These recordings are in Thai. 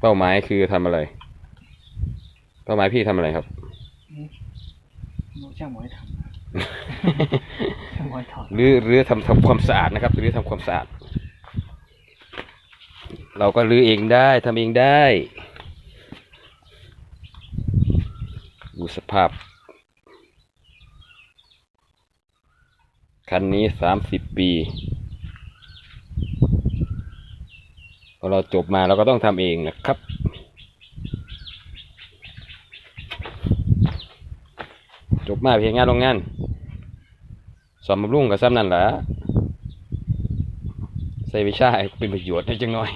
เป้าหมายคือทำอะไร เป้าหมายพี่ทำอะไรครับ ช่างหมอยทำนะช่างหมอยถอดหรือหรือทำทำความสะอาดนะครับหรือทำความสะอาด เราก็รื้อเองได้ทำเองได้ดูสภาพ คันนี้สามสิบปี พ อเราจบมาเราก็ต้องทำเองนะครับ จบมาเพียงงานโรงงานสอนบำรุงกับซ้ำนั่นแหละใส่วิชาให้เป็นประโยชน์ได้จังหน่อย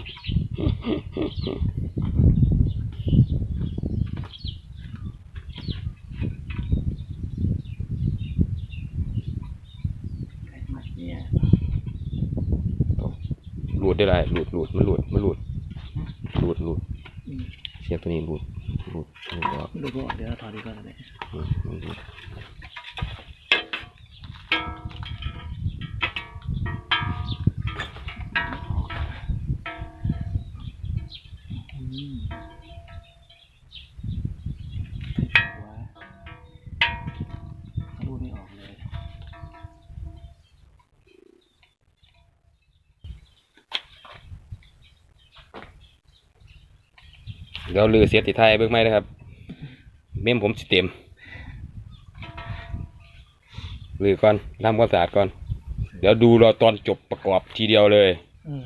มัดเนี่ย ห ลุดได้ไรหลุดหลุดมันหลุดมันหลุดหลุดหลุดอืมเสียบตัวนี้หลุดหลุดหลุดแล้วดูก็เดี๋ยวถอดดีกว่าเลยอืมมันหลุดอืม เดี๋ยวลือเสียติไทยเบิ้งไหมนะครับ เมมผมสิเต็มลือก่อนทำความสะอาดก่อน เดี๋ยวดูเราตอนจบประกอบทีเดียวเลย อืม